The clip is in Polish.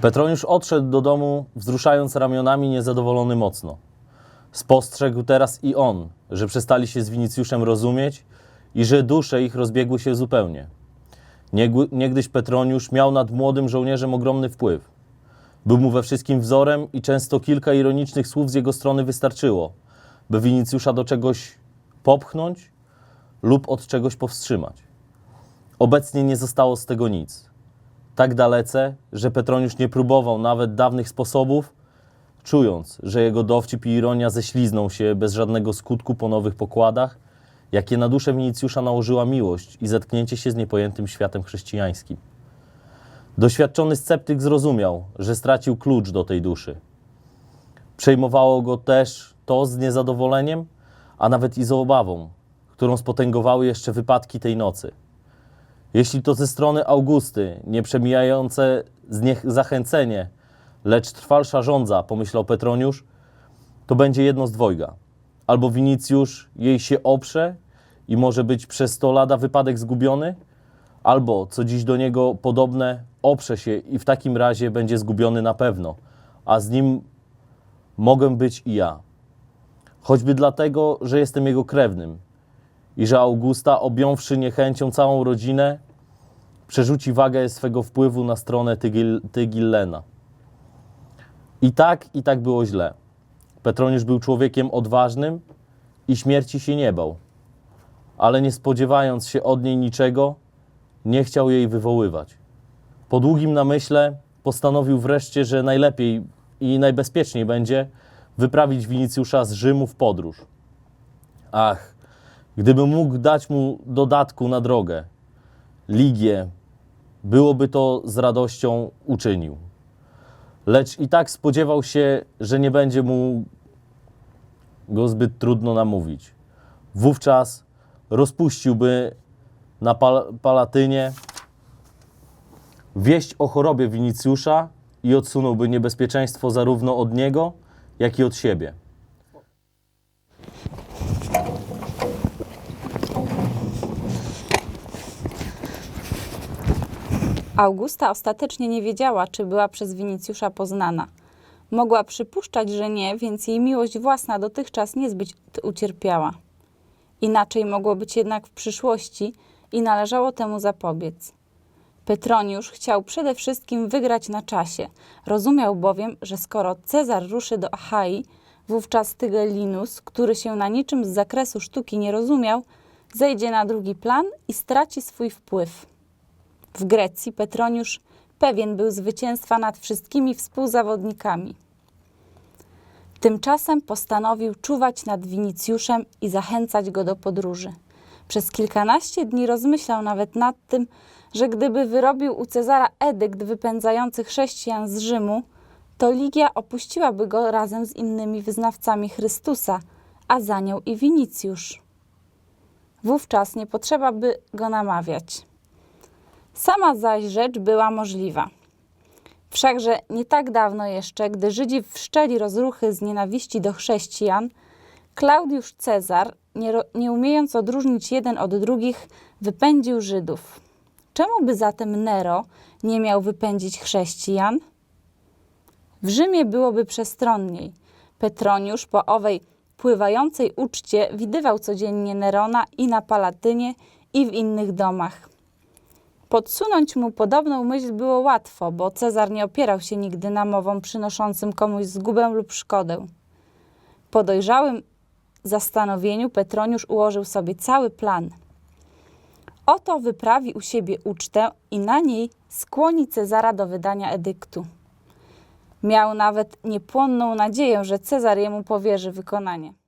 Petroniusz odszedł do domu, wzruszając ramionami niezadowolony mocno. Spostrzegł teraz i on, że przestali się z Winicjuszem rozumieć i że dusze ich rozbiegły się zupełnie. Niegdyś Petroniusz miał nad młodym żołnierzem ogromny wpływ. Był mu we wszystkim wzorem i często kilka ironicznych słów z jego strony wystarczyło, by Winicjusza do czegoś popchnąć lub od czegoś powstrzymać. Obecnie nie zostało z tego nic. Tak dalece, że Petroniusz nie próbował nawet dawnych sposobów, czując, że jego dowcip i ironia ześlizną się bez żadnego skutku po nowych pokładach, jakie na duszę Winicjusza nałożyła miłość i zetknięcie się z niepojętym światem chrześcijańskim. Doświadczony sceptyk zrozumiał, że stracił klucz do tej duszy. Przejmowało go też to z niezadowoleniem, a nawet i z obawą, którą spotęgowały jeszcze wypadki tej nocy. Jeśli to ze strony Augusty, nie przemijające z niech zachęcenie, lecz trwalsza żądza, pomyślał Petroniusz, to będzie jedno z dwojga. Albo Winicjusz jej się oprze i może być przez sto lata wypadek zgubiony, albo, co dziś do niego podobne, oprze się i w takim razie będzie zgubiony na pewno, a z nim mogę być i ja. Choćby dlatego, że jestem jego krewnym i że Augusta, objąwszy niechęcią całą rodzinę, przerzuci wagę swego wpływu na stronę Tygil, Tygillena. I tak, i tak było źle. Petroniusz był człowiekiem odważnym i śmierci się nie bał, ale nie spodziewając się od niej niczego, nie chciał jej wywoływać. Po długim namyśle postanowił wreszcie, że najlepiej i najbezpieczniej będzie wyprawić Winicjusza z Rzymu w podróż. Ach, gdyby mógł dać mu dodatku na drogę, Ligię, byłoby to z radością uczynił. Lecz i tak spodziewał się, że nie będzie mu go zbyt trudno namówić. Wówczas rozpuściłby na Pal- Palatynie wieść o chorobie Winicjusza i odsunąłby niebezpieczeństwo zarówno od niego, jak i od siebie. Augusta ostatecznie nie wiedziała, czy była przez Winicjusza poznana. Mogła przypuszczać, że nie, więc jej miłość własna dotychczas niezbyt ucierpiała. Inaczej mogło być jednak w przyszłości i należało temu zapobiec. Petroniusz chciał przede wszystkim wygrać na czasie. Rozumiał bowiem, że skoro Cezar ruszy do Achai, wówczas Tygellinus, który się na niczym z zakresu sztuki nie rozumiał, zejdzie na drugi plan i straci swój wpływ. W Grecji Petroniusz pewien był zwycięstwa nad wszystkimi współzawodnikami. Tymczasem postanowił czuwać nad Winicjuszem i zachęcać go do podróży. Przez kilkanaście dni rozmyślał nawet nad tym, że gdyby wyrobił u Cezara edykt wypędzający chrześcijan z Rzymu, to Ligia opuściłaby go razem z innymi wyznawcami Chrystusa, a za nią i Winicjusz. Wówczas nie potrzeba by go namawiać. Sama zaś rzecz była możliwa. Wszakże nie tak dawno jeszcze, gdy Żydzi wszczęli rozruchy z nienawiści do chrześcijan, Klaudiusz Cezar, nie, nie umiejąc odróżnić jeden od drugich, wypędził Żydów. Czemu by zatem Nero nie miał wypędzić chrześcijan? W Rzymie byłoby przestronniej. Petroniusz po owej pływającej uczcie widywał codziennie Nerona i na Palatynie, i w innych domach. Podsunąć mu podobną myśl było łatwo, bo Cezar nie opierał się nigdy namowom przynoszącym komuś zgubę lub szkodę. Po dojrzałym zastanowieniu Petroniusz ułożył sobie cały plan. Oto wyprawi u siebie ucztę i na niej skłoni Cezara do wydania edyktu. Miał nawet niepłonną nadzieję, że Cezar jemu powierzy wykonanie.